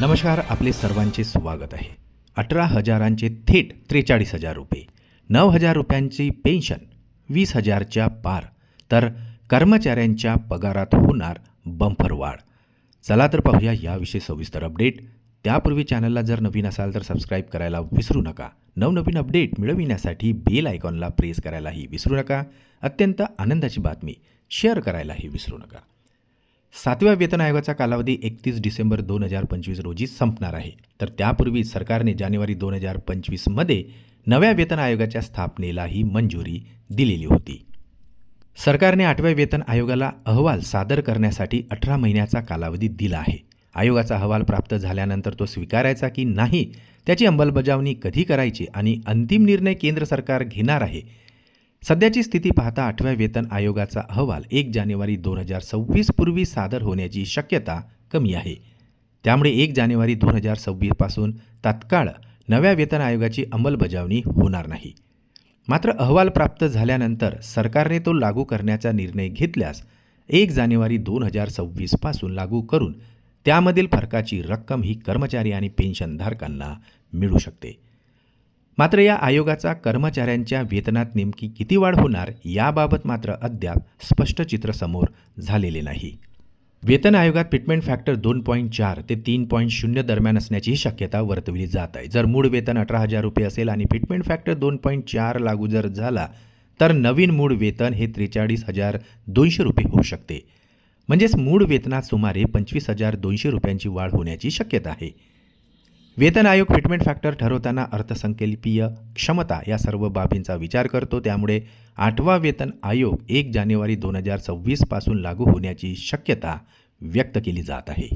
नमस्कार आपले सर्वांचे स्वागत आहे. अठरा हजारांचे थेट त्रेचाळीस हजार रुपये. नऊ हजार रुपयांची पेन्शन वीस हजारच्या पार. तर कर्मचाऱ्यांच्या पगारात होणार बंफर वाढ. चला तर पाहूया याविषयी सविस्तर अपडेट त्यापूर्वी चॅनलला जर नवीन असाल तर सबस्क्राईब करायला विसरू नका. नवनवीन अपडेट मिळविण्यासाठी बेल आयकॉनला प्रेस करायलाही विसरू नका. अत्यंत आनंदाची बातमी. शेअर करायलाही विसरू नका. सातव्या वेतन आयोगाचा कालावधी एकतीस डिसेंबर दोन हजार पंचवीस रोजी संपणार आहे. तर त्यापूर्वी सरकारने जानेवारी दोन हजार पंचवीसमध्ये नव्या वेतन आयोगाच्या स्थापनेलाही मंजुरी दिलेली होती. सरकारने आठव्या वेतन आयोगाला अहवाल सादर करण्यासाठी अठरा महिन्याचा कालावधी दिला आहे. आयोगाचा अहवाल प्राप्त झाल्यानंतर तो स्वीकारायचा की नाही त्याची अंमलबजावणी कधी करायची आणि अंतिम निर्णय केंद्र सरकार घेणार आहे सध्याची स्थिती पाहता आठव्या वेतन आयोगाचा अहवाल एक जानेवारी दोन हजार सव्वीस पूर्वी सादर होण्याची शक्यता कमी आहे. त्यामुळे एक जानेवारी दोन हजार सव्वीसपासून तात्काळ नव्या वेतन आयोगाची अंमलबजावणी होणार नाही. मात्र अहवाल प्राप्त झाल्यानंतर सरकारने तो लागू करण्याचा निर्णय घेतल्यास एक जानेवारी दोन हजार सव्वीसपासून लागू करून त्यामधील फरकाची रक्कम ही कर्मचारी आणि पेन्शनधारकांना मिळू शकते. मात्र या आयोगाचा कर्मचाऱ्यांच्या वेतनात नेमकी किती वाढ होणार याबाबत मात्र अद्याप स्पष्ट चित्र समोर झालेले नाही. वेतन आयोगात फिटमेंट फॅक्टर दोन पॉईंट चार ते तीन पॉईंट शून्य दरम्यान असण्याची शक्यता वर्तवली जात आहे. जर मूळ वेतन अठरा हजार रुपये असेल आणि फिटमेंट फॅक्टर दोन पॉईंट चार लागू जर झाला तर नवीन मूळ वेतन हे त्रेचाळीस हजार दोनशे रुपये होऊ शकते. म्हणजेच मूळ वेतनात सुमारे पंचवीस हजार दोनशे रुपयांची वाढ होण्याची शक्यता आहे. वेतन आयोग फिटमेंट फॅक्टर ठरवताना अर्थसंकल्पीय क्षमता या सर्व बाबींचा विचार करतो. त्यामुळे आठवा वेतन आयोग एक जानेवारी दोन हजार सव्वीसपासून लागू होण्याची शक्यता व्यक्त केली जात आहे.